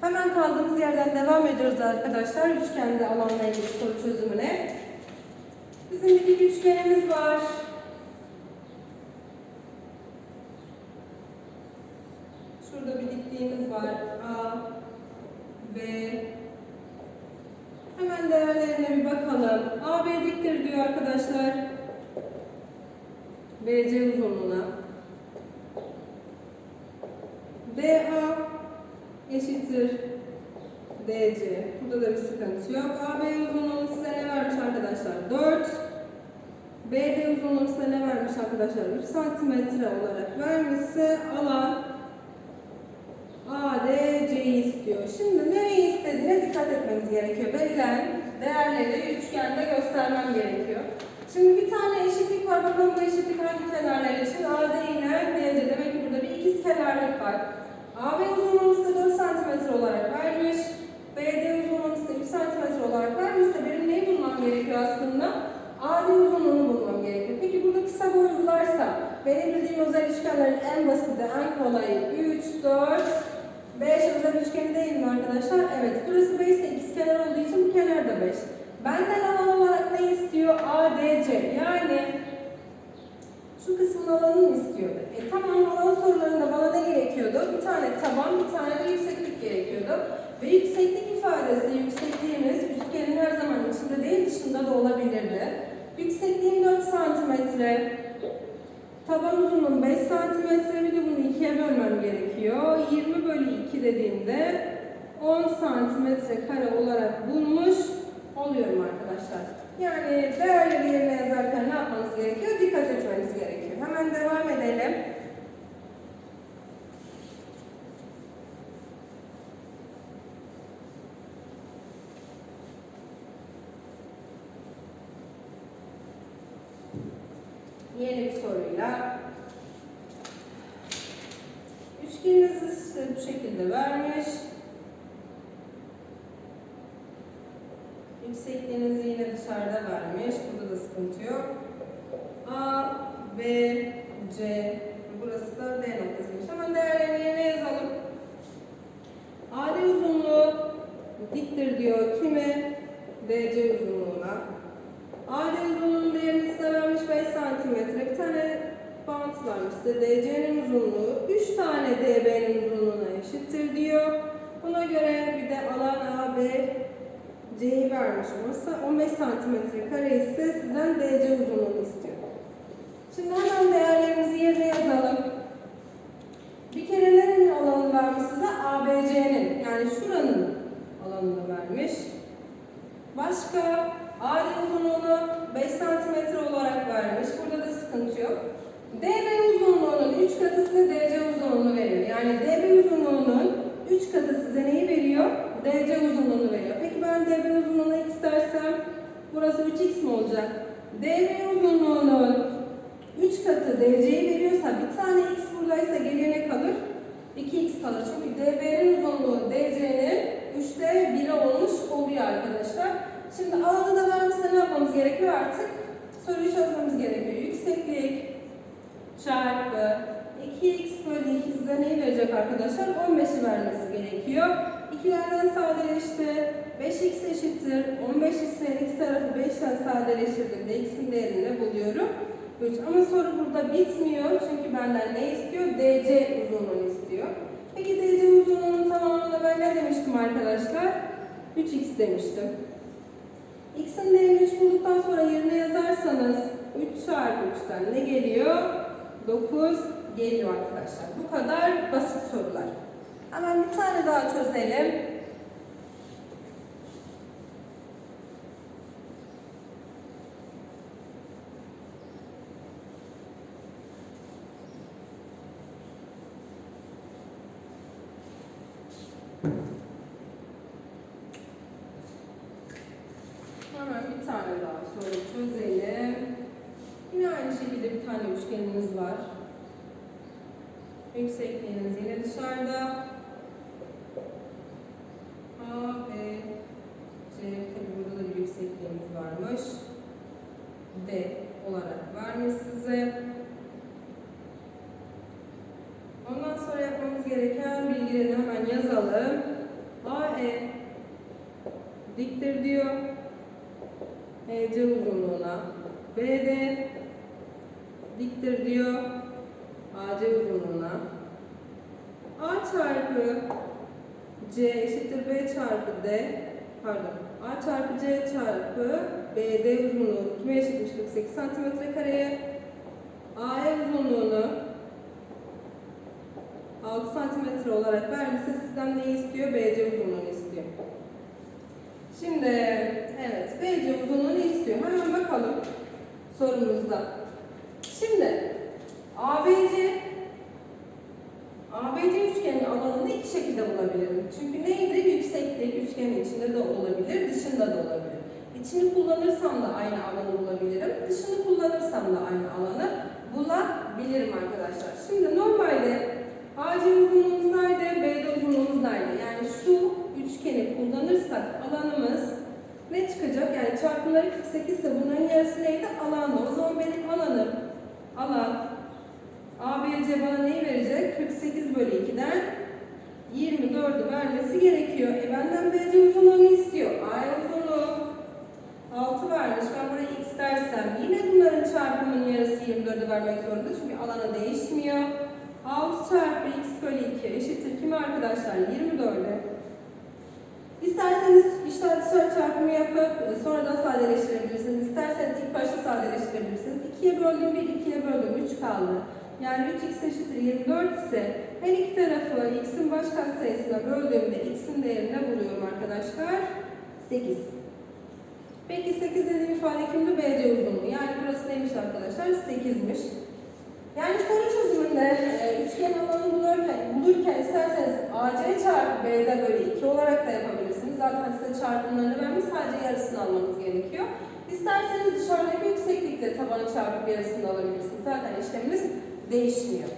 Hemen kaldığımız yerden devam ediyoruz arkadaşlar. Üçgende alanla ilgili soru çözümüne. Bizim bir dik üçgenimiz var. Şurada bir dikliğimiz var. A, B. Hemen değerlerine bir bakalım. A, B diktir diyor arkadaşlar. BC uzunluğuna. DA eşittir DC. Burada da bir sıkıntı yok. AB uzunluğunu size ne vermiş arkadaşlar? 4. BD uzunluğunu size ne vermiş arkadaşlar? 3 santimetre olarak vermişse alan ADC'yi istiyor. Şimdi nereyi istediğine dikkat etmemiz gerekiyor. Verilen değerleri üçgende göstermem gerekiyor. Şimdi bir tane eşitlik var. Bakalım bu eşitlik hangi kenarlar için? AD ile DC. Demek ki burada bir ikiz kenarlık var. AB 4 olarak vermiş. BD uzunluğunu size 3 cm olarak vermişse benim neyi bulmam gerekiyor aslında? AD uzunluğunu bulmam gerekiyor. Peki burada boy uygularsa benim bildiğim özel üçgenlerin en basiti, en kolayı 3, 4, 5 özel üçgeni değil mi arkadaşlar? Evet. Burası 5 ise ikizkenar olduğu için bu kenar da 5. Benden alan olarak ne istiyor? ADC. Yani şu kısmın alanını istiyordu. E tamam alan sorularında bana ne gerekiyordu? Bir tane taban, bir tane de yükseklik gerekiyordu. Ve yükseklik ifadesi, yüksekliğimiz üçgenin her zaman içinde değil dışında da olabilirdi. Yüksekliğim 4 santimetre. Taban uzunluğum 5 santimetre. Bir de bunu ikiye bölmem gerekiyor. 20 bölü 2 dediğimde 10 santimetre kare olarak bulmuş oluyorum arkadaşlar. Yani değerleri yerine yazarken ne yapmanız gerekiyor? Dikkat etmeniz gerekiyor. Hemen devam edelim. Yeni bir soruyla üçgeninizi size bu şekilde vermiş. Yüksekliğinizi yine dışarıda vermiş. Burada da sıkıntı yok. A, B, C. Burası da D noktasıymış. Hemen değerlerini yerine yazalım. AD uzunluğu diktir diyor kime? DC uzunluğuna. AD uzunluğunun değerini size vermiş 5 santimetre. Bir tane bant vermiş size. DC'nin uzunluğu 3 tane DB'nin uzunluğuna eşittir diyor. Buna göre bir de alan AB C'yi vermiş olursa 15 santimetre kare ise sizden DC uzunluğunu istiyor. Şimdi hemen değerlerimizi yerine yazalım. Bir kere nerenin alanını vermiş size? ABC'nin yani şuranın alanını vermiş. Başka AD uzunluğunu 5 santimetre olarak vermiş. Burada da sıkıntı yok. DB uzunluğunun 3 katı size DC uzunluğunu veriyor. Yani DB uzunluğunun 3 katı size neyi veriyor? DC uzunluğunu veriyor. Peki ben DB uzunluğuna x dersem burası 3x mi olacak? DB uzunluğunun 3 katı DC'yi veriyorsa bir tane x buradaysa geriye ne kalır? 2x kalır. Çünkü DB'nin uzunluğu DC'nin 3'te 1'i olmuş oluyor arkadaşlar. Şimdi alanı da vermişse ne yapmamız gerekiyor artık? Soruyu çözmemiz gerekiyor. Yükseklik çarpı 2x bölü 2 size neyi verecek arkadaşlar? 15'i vermesi gerekiyor. İkilerden sadeleşti. 5x eşittir. 15 ise x tarafı 5'ten sadeleştirdiğimde x'in değerini buluyorum. 3. Ama soru burada bitmiyor. Çünkü benden ne istiyor? DC uzunluğunu istiyor. Peki DC uzunluğunun tamamını ben ne demiştim arkadaşlar? 3x demiştim. x'in değerini 3 bulduktan sonra yerine yazarsanız 3 çarpı 3'ten ne geliyor? 9 geliyor arkadaşlar. Bu kadar basit sorular. Hemen bir tane daha çözelim. Hemen bir tane daha soru çözelim. Yine aynı şekilde bir tane üçgenimiz var. Yüksekliğiniz yine dışarıda. A, B, C. Tabi burada da bir yüksekliğimiz varmış. D olarak vermiş size. Ondan sonra yapmamız gereken bilgileri hemen yazalım. diktir diyor. EC uzunluğuna BD diktir diyor. AC uzunluğuna A çarpı C eşittir B çarpı D pardon A çarpı C çarpı BD uzunluğu kime eşitmiş 48 santimetre kareye AE uzunluğunu 6 santimetre olarak vermişse sizden neyi istiyor? BC uzunluğunu istiyor. Şimdi evet BC uzunluğunu istiyor. Hemen bakalım sorumuzda. Şimdi ABC ABC üçgenin alanını iki şekilde bulabilirim. Çünkü neydi? Yükseklik üçgenin içinde de olabilir, dışında da olabilir. İçini kullanırsam da aynı alanı bulabilirim. Dışını kullanırsam da aynı alanı bulabilirim arkadaşlar. Şimdi normalde AC uzunluğumuz nerede? BD uzunluğumuz nerede? Yani şu üçgeni kullanırsak alanımız ne çıkacak? Yani çarpımları 48 ise bunların yarısı neydi? Alandı. O zaman benim alanım alan ABC bana neyi verecek? 48 bölü 2'den 24'ü vermesi gerekiyor. E benden BC uzunluğunu istiyor. A uzunluğu 6 vermiş. Ben buraya x dersem yine bunların çarpımının yarısı 24'ü vermek zorunda. Çünkü alanı değişmiyor. 6 çarpı x bölü 2 eşittir kime arkadaşlar? 24'e. İsterseniz dışarı çarpımı yapıp e, sonradan sadeleştirebilirsiniz. İsterseniz ilk başta sadeleştirebilirsiniz. 2'ye böldüm 1, 2'ye böldüm 3 kaldı. Yani 3x eşittir 24 ise her iki tarafı x'in baş katsayısına böldüğümde x'in değerini ne buluyorum arkadaşlar? 8. Peki 8 dediğim ifade kimdi? BC uzunluğu. Yani burası neymiş arkadaşlar? 8'miş. Yani soru çözümünde e, üçgen alanı bulurken, bulurken isterseniz AC çarpı BD bölü 2 olarak da yapabilirsiniz. Zaten size çarpımlarını vermiş sadece yarısını almanız gerekiyor. İsterseniz dışarıdaki yükseklikle tabanı çarpıp yarısını alabilirsiniz. Zaten işlemimiz değişmiyor.